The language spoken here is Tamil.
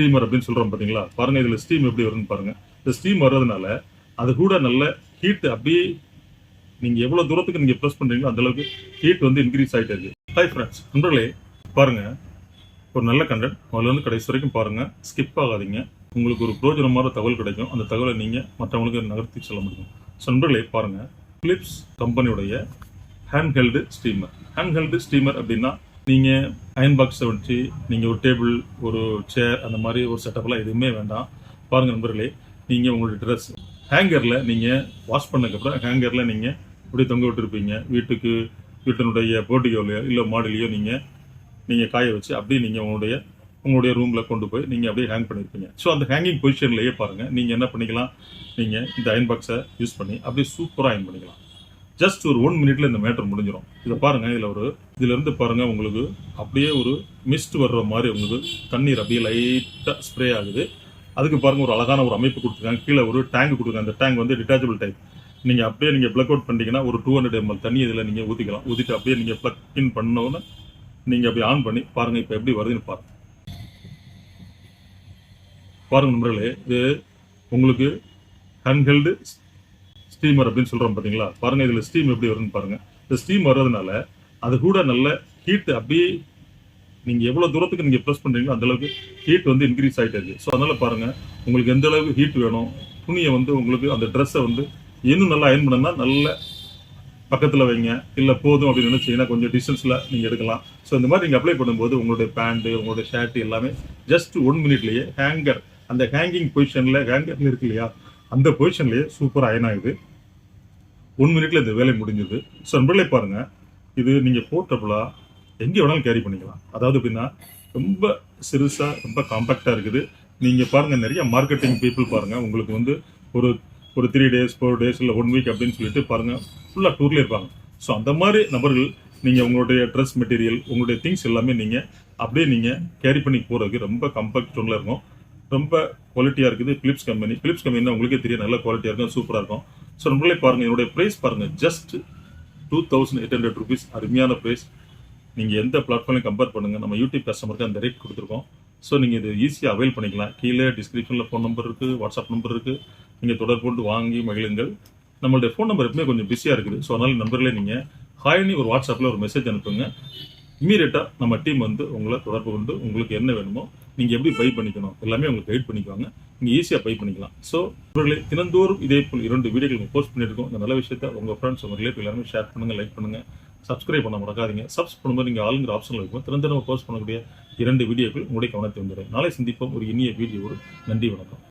ஸ்டீமர் அப்படின்னு சொல்றோம் பாத்தீங்களா? பாருங்க இதுல ஸ்டீம் எப்படி வருதுன்னு பாருங்க. இந்த ஸ்டீம் வர்றதுனால அது கூட நல்ல ஹீட் அப்படியே நீங்க எவ்வளவு தூரத்துக்கு நீங்க ப்ரெஸ் பண்றீங்களோ அந்த அளவுக்கு ஹீட் வந்து இன்க்ரீஸ் ஆயிட்டே இருக்கு. ஃப்ரெண்ட்ஸ் நண்பர்களே பாருங்க. ஒரு நல்ல கண்டென்ட் முதல்ல இருந்து கடைசி வரைக்கும் பாருங்க. ஸ்கிப் ஆகாதீங்க. உங்களுக்கு ஒரு பிரோஜனமான தகவல் கிடைக்கும். அந்த தகவலை நீங்க மற்றவங்களுக்கு நகர்த்தி சொல்ல முடியும். ஸோ நண்பர்களே பாருங்க. பிலிப்ஸ் கம்பெனியுடைய hand held steamer hand held steamer அப்படின்னா நீங்கள் அயன் பாக்ஸை வச்சு நீங்கள் ஒரு டேபிள் ஒரு சேர் அந்த மாதிரி ஒரு செட்டப்லாம் எதுவுமே வேண்டாம். பாருங்கள் நண்பர்களே நீங்கள் உங்களுடைய ட்ரெஸ் ஹேங்கரில் நீங்கள் வாஷ் பண்ணதுக்கப்புறம் ஹேங்கரில் நீங்கள் அப்படியே தொங்க விட்டுருப்பீங்க. வீட்டுக்கு வீட்டினுடைய போர்ட்டிகோலையோ இல்லை மாடலையோ நீங்கள் நீங்கள் காய வச்சு அப்படியே நீங்கள் உங்களுடைய உங்களுடைய ரூமில் கொண்டு போய் நீங்கள் அப்படியே ஹேங் பண்ணிருப்பீங்க. ஸோ அந்த ஹேங்கிங் பொசிஷன்லயே பாருங்கள் நீங்கள் என்ன பண்ணிக்கலாம்? நீங்கள் இந்த அயன் பாக்ஸை யூஸ் பண்ணி அப்படியே சூப்பராக அயன் பண்ணிக்கலாம். ஜஸ்ட் ஒரு ஒன் மினிட்ல இந்த மேட்டர் முடிஞ்சிடும் இதை பாருங்க இதுல ஒரு இதுல இருந்து பாருங்க உங்களுக்கு அப்படியே ஒரு மிஸ்ட் வர்ற மாதிரி உங்களுக்கு தண்ணீர் அப்படியே லைட்டா ஸ்ப்ரே ஆகுது. அதுக்கு பாருங்க ஒரு அழகான ஒரு அமைப்பு கொடுத்துருக்காங்க. கீழே ஒரு டேங்க் கொடுக்குறாங்க அந்த டேங்க் வந்து டிட்டாச்சபிள் டைப் நீங்க அப்படியே நீங்க பிளக் அவுட் பண்ணீங்கன்னா ஒரு டூ ஹண்ட்ரட் எம்எல் தண்ணி இதில் நீங்க ஊத்திக்கலாம். ஊத்திட்டு அப்படியே நீங்க பிளக் இன் பண்ணோன்னு நீங்க அப்படி ஆன் பண்ணி பாருங்க இப்போ எப்படி வருதுன்னு பாருங்க. பாருங்க நண்பர்களே இது உங்களுக்கு ஹேண்ட்ஹெல்டு ஸ்டீமர் அப்படின்னு சொல்றோம் பாத்தீங்களா? பாருங்க இதுல ஸ்டீம் எப்படி வருதுன்னு பாருங்க. இந்த ஸ்டீம் வர்றதுனால அது கூட நல்ல ஹீட் அப்படியே நீங்க எவ்வளவு தூரத்துக்கு நீங்க ப்ரெஸ் பண்றீங்களோ அந்த அளவுக்கு ஹீட் வந்து இன்க்ரீஸ் ஆயிட்டே இருக்கு. ஸோ அதனால பாருங்க உங்களுக்கு எந்த அளவுக்கு ஹீட் வேணும் துணியை வந்து உங்களுக்கு அந்த ட்ரெஸ்ஸை வந்து இன்னும் நல்லா அயன் பண்ணனா நல்ல பக்கத்தில் வைங்க. இல்லை போதும் அப்படின்னு நினைச்சீங்கன்னா கொஞ்சம் டிஸ்டன்ஸில் நீங்கள் எடுக்கலாம். ஸோ இந்த மாதிரி நீங்கள் அப்ளை பண்ணும்போது உங்களுடைய பேண்ட்டு உங்களுடைய ஷர்ட் எல்லாமே ஜஸ்ட் ஒன் மினிட்லேயே ஹேங்கர் அந்த ஹேங்கிங் பொசிஷனில் ஹேங்கர்ல இருக்கு இல்லையா அந்த பொசிஷன்லேயே சூப்பர் அயன் ஆகுது. ஒன் மினிட்ல இந்த வேலை முடிஞ்சது. ஸோ நண்பர்களே பாருங்க. இது நீங்க போர்ட்டபுளா எங்க வேணாலும் கேரி பண்ணிக்கலாம். அதாவது எப்படின்னா ரொம்ப சிறுசா ரொம்ப காம்பாக்டா இருக்குது. நீங்க பாருங்க நிறைய மார்க்கெட்டிங் பீப்புள் பாருங்க. உங்களுக்கு வந்து ஒரு ஒரு த்ரீ டேஸ் ஃபோர் டேஸ் இல்லை ஒன் வீக் அப்படின்னு சொல்லிட்டு பாருங்க ஃபுல்லா டூர்ல இருப்பாங்க. ஸோ அந்த மாதிரி நபர்கள் நீங்கள் உங்களுடைய ட்ரெஸ் மெட்டீரியல் உங்களுடைய திங்ஸ் எல்லாமே நீங்கள் அப்படியே நீங்கள் கேரி பண்ணி போகிறதுக்கு ரொம்ப கம்ஃபர்ட் ஜோன்ல இருக்கும். ரொம்ப குவாலிட்டியாக இருக்குது. பிலிப்ஸ் கம்பெனி பிலிப்ஸ் கம்பெனி உங்களுக்கே தெரியும் நல்ல குவாலிட்டியாக இருக்கும் சூப்பராக இருக்கும். ஸோ நம்மளே பாருங்கள் என்னுடைய ப்ரைஸ் பாருங்கள் just two thousand eight hundred rupees அருமையான ப்ரைஸ் நீங்கள் எந்த பிளாட்ஃபார்ம்லையும் கம்பேர் பண்ணுங்க. நம்ம யூடியூப் கஸ்டமருக்கு அந்த ரேட் கொடுத்துருக்கோம். ஸோ நீங்கள் இது ஈஸியாக அவைல் பண்ணிக்கலாம். கீழே டிஸ்கிரிப்ஷனில் ஃபோன் நம்பர் இருக்குது வாட்ஸ்அப் நம்பர் இருக்கு. நீங்கள் தொடர்பு கொண்டு வாங்கி மகிழுங்கள். நம்மளுடைய ஃபோன் நம்பர் எப்பவுமே கொஞ்சம் பிஸியாக இருக்குது. ஸோ அதனால் நம்பரில் நீங்கள் ஹாய்னி ஒரு வாட்ஸ்அப்பில் ஒரு மெசேஜ் அனுப்புங்க. இமீடியட்டா நம்ம டீம் வந்து உங்களை தொடர்பு கொண்டு உங்களுக்கு என்ன வேணுமோ நீங்கள் எப்படி பை பண்ணிக்கணும்? எல்லாமே உங்களுக்கு கைட் பண்ணிக்குவாங்க. நீங்கள் ஈஸியாக பை பண்ணிக்கலாம். ஸோ இவர்களை தினந்தோறும் இதே போல் இரண்டு வீடியோகள் போஸ்ட் பண்ணிருக்கோம் இந்த நல்ல விஷயத்த உங்கள் ஃப்ரெண்ட்ஸ் உங்கள் ரிலேட்டிவ் எல்லாருமே ஷேர் பண்ணுங்கள் லைக் பண்ணுங்கள் சப்ஸ்கிரைப் பண்ண மறக்காதீங்க. சப்ஸ் பண்ணும்போது நீங்கள் ஆளுங்கிற ஆப்ஷன்ல இருக்கும். திறந்த போஸ்ட் பண்ணக்கூடிய இரண்டு வீடியோக்கள் உங்களுடைய கவனத்தை வந்துடும். நாளை சந்திப்போம். ஒரு இனிய வீடியோவோடு. நன்றி வணக்கம்.